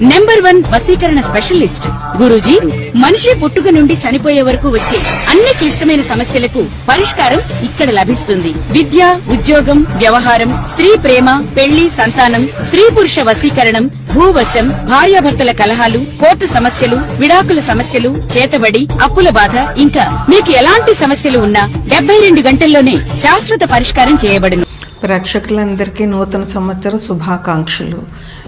Number one వసీకరణ specialist. Guruji మనిషి పుట్టుక నుండి చనిపోయే వరకు వచ్చే అన్ని క్లిష్టమైన సమస్యలకు పరిష్కారం ఇక్కడ లభిస్తుంది. విద్య ఉద్యోగం వ్యవహారం స్త్రీ ప్రేమ పెళ్ళి సంతానం స్త్రీ పురుష వసీకరణం భూవశం భార్యాభర్తల కలహాలు కోర్టు సమస్యలు విడాకుల సమస్యలు చేతబడి అప్పుల బాధ ఇంకా మీకు ఎలాంటి సమస్యలు ఉన్నా డెబ్బై రెండు గంటల్లోనే శాశ్వత పరిష్కారం చేయబడును. ప్రేక్షకులందరికీ నూతన సంవత్సర శుభాకాంక్షలు.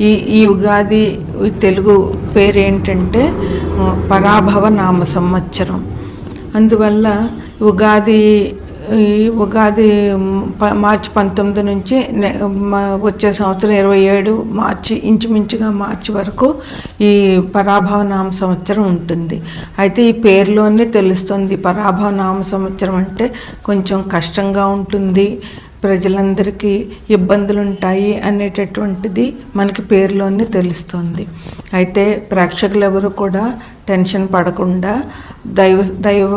ఈ ఈ ఉగాది తెలుగు పేరు ఏంటంటే పరాభవ నామ సంవత్సరం. అందువల్ల ఉగాది ఈ ఉగాది ప- మార్చి పంతొమ్మిది నుంచి వచ్చే సంవత్సరం ఇరవై ఏడు మార్చి ఇంచుమించుగా మార్చి వరకు ఈ పరాభవ నామ సంవత్సరం ఉంటుంది. అయితే ఈ పేరులోనే తెలుస్తుంది పరాభవ నామ సంవత్సరం అంటే కొంచెం కష్టంగా ఉంటుంది ప్రజలందరికీ ఇబ్బందులు ఉంటాయి అనేటటువంటిది మనకి పేరులోనే తెలుస్తుంది. అయితే ప్రేక్షకులు ఎవరు కూడా టెన్షన్ పడకుండా దైవ దైవ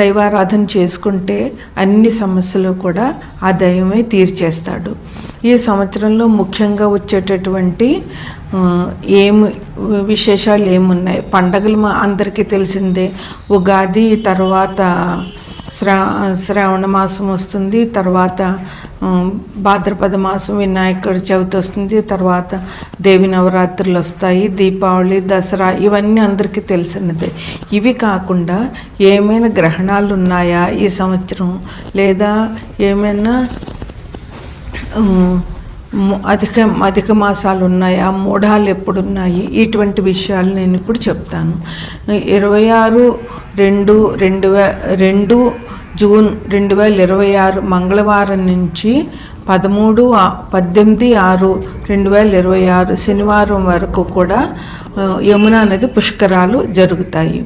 దైవారాధన చేసుకుంటే అన్ని సమస్యలు కూడా ఆ దైవమే తీర్చేస్తాడు. ఈ సంవత్సరంలో ముఖ్యంగా వచ్చేటటువంటి ఏం ఏమి విశేషాలు ఏమున్నాయి పండగలు మా అందరికీ తెలిసిందే. ఉగాది తర్వాత శ్రా శ్రావణ మాసం వస్తుంది తర్వాత భాద్రపద మాసం వినాయకుడి చవితి వస్తుంది తర్వాత దేవి నవరాత్రులు వస్తాయి దీపావళి దసరా ఇవన్నీ అందరికీ తెలిసినదే. ఇవి కాకుండా ఏమైనా గ్రహణాలు ఉన్నాయా ఈ సంవత్సరం? లేదా ఏమైనా అధిక అధిక మాసాలు ఉన్నాయా మూఢాలు ఎప్పుడున్నాయి ఇటువంటి విషయాలు నేను ఇప్పుడు చెప్తాను. ఇరవై ఆరు రెండు రెండు వే రెండు జూన్ రెండు వేల ఇరవై ఆరు మంగళవారం నుంచి పదమూడు పద్దెనిమిది ఆరు రెండు వేల ఇరవై ఆరు శనివారం వరకు కూడా యమునా నది పుష్కరాలు జరుగుతాయి.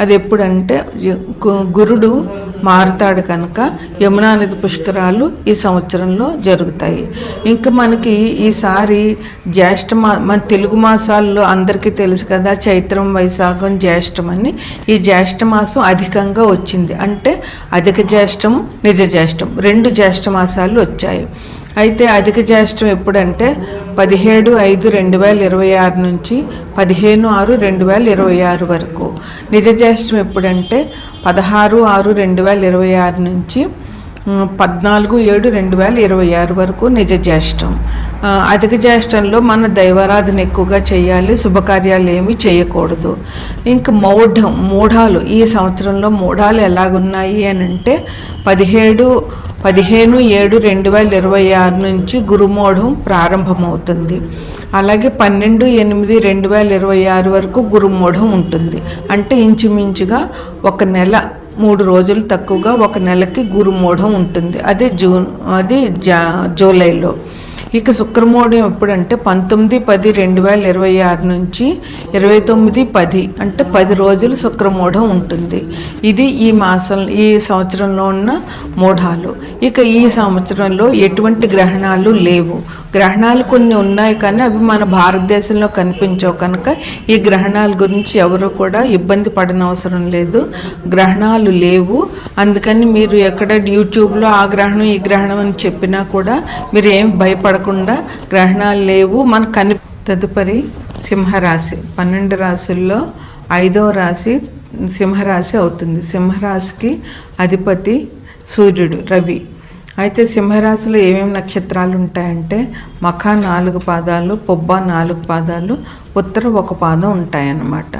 అది ఎప్పుడంటే గురుడు మారుతాడు కనుక యమునా నది పుష్కరాలు ఈ సంవత్సరంలో జరుగుతాయి. ఇంకా మనకి ఈసారి జ్యేష్ఠ మా మన తెలుగు మాసాల్లో అందరికీ తెలుసు కదా చైత్రం వైశాఖం జ్యేష్ఠం అని. ఈ జ్యేష్ఠ మాసం అధికంగా వచ్చింది. అంటే అధిక జ్యేష్ఠం నిజ జ్యేష్ఠం. రెండు జ్యేష్ఠ మాసాలు వచ్చాయి. అయితే అధిక జ్యేష్టం ఎప్పుడంటే పదిహేడు ఐదు రెండు వేల ఇరవై ఆరు నుంచి పదిహేను ఆరు రెండు వేల ఇరవై ఆరు వరకు. నిజ జ్యేష్టం ఎప్పుడంటే పదహారు ఆరు రెండు వేల ఇరవై ఆరు నుంచి పద్నాలుగు ఏడు రెండు వేల ఇరవై ఆరు వరకు నిజ జ్యేష్టం. అధిక జ్యేష్టంలో మన దైవారాధన ఎక్కువగా చేయాలి శుభకార్యాలు ఏమి చేయకూడదు. ఇంకా మౌఢం మూఢాలు ఈ సంవత్సరంలో మూఢాలు ఎలాగున్నాయి అని అంటే పదిహేడు పదిహేను ఏడు రెండు వేల ఇరవై ఆరు నుంచి గురుమూఢం ప్రారంభమవుతుంది. అలాగే పన్నెండు ఎనిమిది రెండు వేల ఇరవై ఆరు వరకు గురుమూఢం ఉంటుంది. అంటే ఇంచుమించుగా ఒక నెల మూడు రోజులు తక్కువగా ఒక నెలకి గురుమూఢం ఉంటుంది. అదే జూన్ అది జా జూలైలో. ఇక శుక్రమూఢం ఎప్పుడంటే పంతొమ్మిది పది రెండు వేల ఇరవై ఆరు నుంచి ఇరవై తొమ్మిది పది అంటే పది రోజులు శుక్రమూఢం ఉంటుంది. ఇది ఈ మాసం ఈ సంవత్సరంలో ఉన్న మూఢాలు. ఇక ఈ సంవత్సరంలో ఎటువంటి గ్రహణాలు లేవు. గ్రహణాలు కొన్ని ఉన్నాయి కానీ అవి మన భారతదేశంలో కనిపించవు కనుక ఈ గ్రహణాల గురించి ఎవరు కూడా ఇబ్బంది పడనవసరం లేదు. గ్రహణాలు లేవు. అందుకని మీరు ఎక్కడ యూట్యూబ్లో ఆ గ్రహణం ఈ గ్రహణం అని చెప్పినా కూడా మీరు ఏం భయపడకుండా గ్రహణాలు లేవు. మనకు కని తదుపరి సింహరాశి. పన్నెండు రాశుల్లో ఐదో రాశి సింహరాశి అవుతుంది. సింహరాశికి అధిపతి సూర్యుడు రవి. అయితే సింహరాశిలో ఏమేమి నక్షత్రాలు ఉంటాయంటే మఖ నాలుగు పాదాలు పొబ్బ నాలుగు పాదాలు ఉత్తర ఒక పాదం ఉంటాయన్నమాట.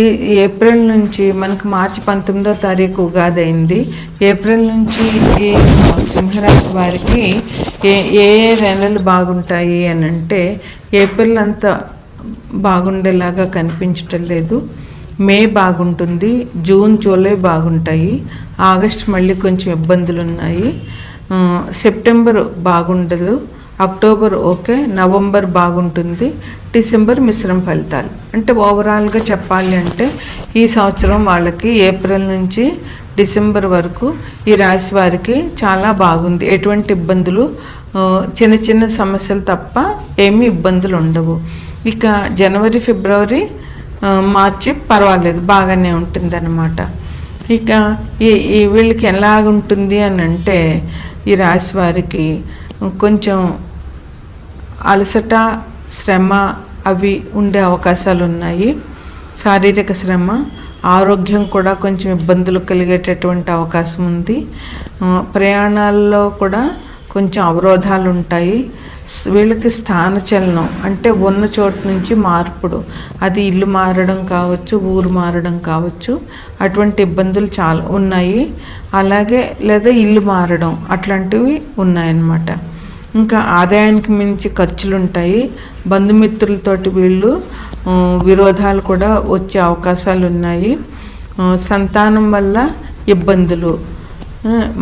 ఈ ఈ ఏప్రిల్ నుంచి మనకు మార్చి పంతొమ్మిదో తారీఖు ఉగాది అయింది. ఏప్రిల్ నుంచి ఈ సింహరాశి వారికి ఏ ఏ ఏ నెలలు బాగుంటాయి అని అంటే ఏప్రిల్ అంతా బాగుండేలాగా కనిపించటం లేదు. మే బాగుంటుంది జూన్ జూలై బాగుంటాయి. ఆగస్ట్ మళ్ళీ కొంచెం ఇబ్బందులు ఉన్నాయి సెప్టెంబర్ బాగుండదు అక్టోబర్ ఓకే నవంబర్ బాగుంటుంది డిసెంబర్ మిశ్రమ ఫలితాలు. అంటే ఓవరాల్గా చెప్పాలి అంటే ఈ సంవత్సరం వాళ్ళకి ఏప్రిల్ నుంచి డిసెంబర్ వరకు ఈ రాశి వారికి చాలా బాగుంది. ఎటువంటి ఇబ్బందులు చిన్న చిన్న సమస్యలు తప్ప ఏమి ఇబ్బందులు ఉండవు. ఇక జనవరి ఫిబ్రవరి మార్చి పర్వాలేదు బాగానే ఉంటుంది ఇక ఈ ఈ వీళ్ళకి ఎలాగుంటుంది అని అంటే ఈ రాశి వారికి కొంచెం అలసట శ్రమ అవి ఉండే అవకాశాలు ఉన్నాయి. శారీరక శ్రమ ఆరోగ్యం కూడా కొంచెం ఇబ్బందులు కలిగేటటువంటి అవకాశం ఉంది. ప్రయాణాల్లో కూడా కొంచెం అవరోధాలు ఉంటాయి వీళ్ళకి స్థానచలనం అంటే ఉన్న చోటు నుంచి మార్పుడు. అది ఇల్లు మారడం కావచ్చు ఊరు మారడం కావచ్చు అటువంటి ఇబ్బందులు చాలా ఉన్నాయి. అలాగే లేదా ఇల్లు మారడం అట్లాంటివి ఉన్నాయన్నమాట. ఇంకా ఆదాయానికి మించి ఖర్చులు ఉంటాయి బంధుమిత్రులతోటి వీళ్ళు విరోధాలు కూడా వచ్చే అవకాశాలు ఉన్నాయి సంతానం వల్ల ఇబ్బందులు.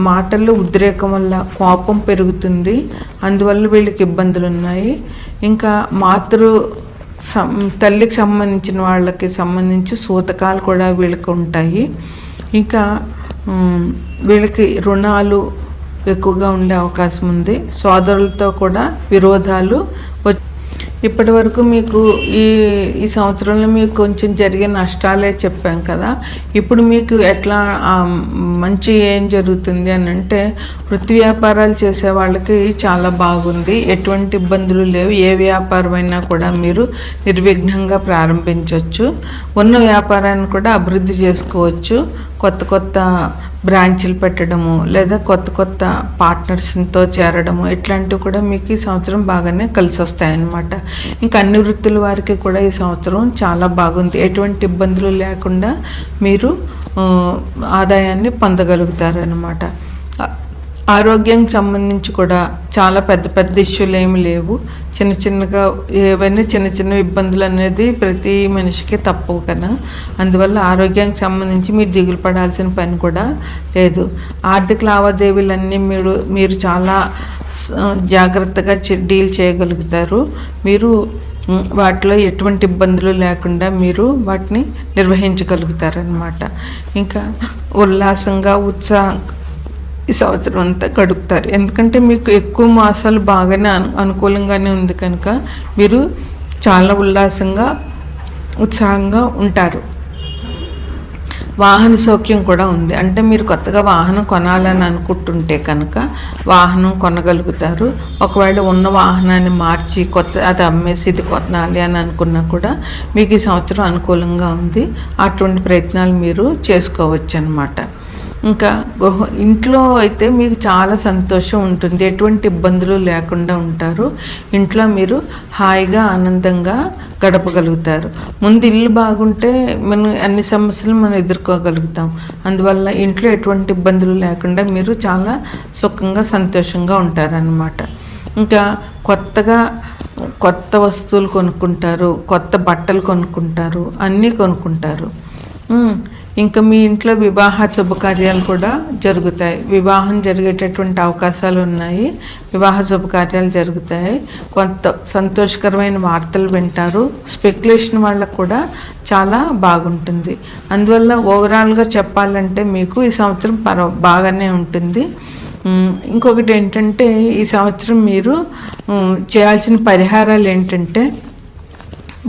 మాటల్లో ఉద్రేకం వల్ల కోపం పెరుగుతుంది. అందువల్ల వీళ్ళకి ఇబ్బందులు ఉన్నాయి ఇంకా మాతృ సం తల్లికి సంబంధించిన వాళ్ళకి సంబంధించి సూతకాలు కూడా వీళ్ళకి ఉంటాయి. ఇంకా వీళ్ళకి రుణాలు ఎక్కువగా ఉండే అవకాశం ఉంది. సోదరులతో కూడా విరోధాలు ఇప్పటి వరకు మీకు ఈ ఈ సంవత్సరంలో మీకు కొంచెం జరిగే నష్టాలే చెప్పాం కదా. ఇప్పుడు మీకు ఎట్లా మంచి ఏం జరుగుతుంది అని అంటే వృత్తి వ్యాపారాలు చేసే వాళ్ళకి చాలా బాగుంది. ఎటువంటి ఇబ్బందులు లేవు. ఏ వ్యాపారమైనా కూడా మీరు నిర్విఘ్నంగా ప్రారంభించవచ్చు ఉన్న వ్యాపారాన్ని కూడా అభివృద్ధి చేసుకోవచ్చు. కొత్త కొత్త బ్రాంచ్లు పెట్టడము లేదా కొత్త కొత్త పార్ట్నర్స్తో చేరడము ఇట్లాంటివి కూడా మీకు ఈ సంవత్సరం బాగానే కలిసి వస్తాయన్నమాట. ఇంకా అన్ని వృత్తుల వారికి కూడా ఈ సంవత్సరం చాలా బాగుంది. ఎటువంటి ఇబ్బందులు లేకుండా మీరు ఆదాయాన్ని పొందగలుగుతారనమాట ఆరోగ్యానికి సంబంధించి కూడా చాలా పెద్ద పెద్ద ఇష్యూలు ఏమి లేవు. చిన్న చిన్నగా ఏవైనా చిన్న చిన్న ఇబ్బందులు అనేది ప్రతి మనిషికి తప్పవు కదా. అందువల్ల ఆరోగ్యానికి సంబంధించి మీరు దిగులు పడాల్సిన పని కూడా లేదు. ఆర్థిక లావాదేవీలన్నీ మీరు మీరు చాలా జాగ్రత్తగా డీల్ చేయగలుగుతారు. మీరు వాటిలో ఎటువంటి ఇబ్బందులు లేకుండా మీరు వాటిని నిర్వహించగలుగుతారనమాట ఇంకా ఉల్లాసంగా ఉత్సాహం ఈ సంవత్సరం అంతా గడుపుతారు. ఎందుకంటే మీకు ఎక్కువ మాసాలు బాగానే అను అనుకూలంగానే ఉంది కనుక మీరు చాలా ఉల్లాసంగా ఉత్సాహంగా ఉంటారు. వాహన సౌఖ్యం కూడా ఉంది. అంటే మీరు కొత్తగా వాహనం కొనాలని అనుకుంటుంటే కనుక వాహనం కొనగలుగుతారు. ఒకవేళ ఉన్న వాహనాన్ని మార్చి కొత్త అది అమ్మేసి ఇది కొనాలి అని అనుకున్నా కూడా మీకు ఈ సంవత్సరం అనుకూలంగా ఉంది. అటువంటి ప్రయత్నాలు మీరు చేసుకోవచ్చు అనమాట ఇంకా గృహ ఇంట్లో అయితే మీకు చాలా సంతోషం ఉంటుంది. ఎటువంటి ఇబ్బందులు లేకుండా ఉంటారు. ఇంట్లో మీరు హాయిగా ఆనందంగా గడపగలుగుతారు. ముందు ఇల్లు బాగుంటే మనం అన్ని సమస్యలు మనం ఎదుర్కోగలుగుతాం. అందువల్ల ఇంట్లో ఎటువంటి ఇబ్బందులు లేకుండా మీరు చాలా సుఖంగా సంతోషంగా ఉంటారనమాట ఇంకా కొత్తగా కొత్త వస్తువులు కొనుక్కుంటారు కొత్త బట్టలు కొనుక్కుంటారు అన్నీ కొనుక్కుంటారు. ఇంకా మీ ఇంట్లో వివాహ శుభకార్యాలు కూడా జరుగుతాయి. వివాహం జరిగేటటువంటి అవకాశాలు ఉన్నాయి. వివాహ శుభకార్యాలు జరుగుతాయి. కొంత సంతోషకరమైన వార్తలు వింటారు. స్పెక్యులేషన్ వాళ్ళకు కూడా చాలా బాగుంటుంది. అందువల్ల ఓవరాల్గా చెప్పాలంటే మీకు ఈ సంవత్సరం పర బాగానే ఉంటుంది. ఇంకొకటి ఏంటంటే ఈ సంవత్సరం మీరు చేయాల్సిన పరిహారాలు ఏంటంటే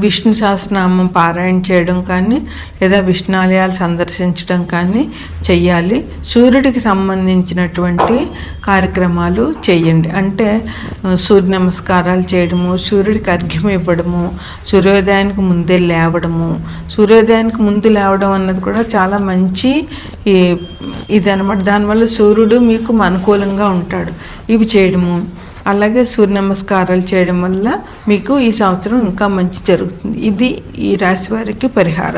విష్ణు సహస్రనామం పారాయణ చేయడం కానీ లేదా విష్ణాలయాలు సందర్శించడం కానీ చెయ్యాలి. సూర్యుడికి సంబంధించినటువంటి కార్యక్రమాలు చేయండి అంటే సూర్య నమస్కారాలు చేయడము సూర్యుడికి అర్ఘ్యం ఇవ్వడము సూర్యోదయానికి ముందే లేవడము. సూర్యోదయానికి ముందు లేవడం అన్నది కూడా చాలా మంచి ఈ ఇది అనమాట దానివల్ల సూర్యుడు మీకు అనుకూలంగా ఉంటాడు. ఇవి చేయడము. అలాగే సూర్య నమస్కారాలు చేయడం వల్ల మీకు ఈ సంవత్సరం ఇంకా మంచి జరుగుతుంది. ఇది ఈ రాశి వారికి పరిహారం.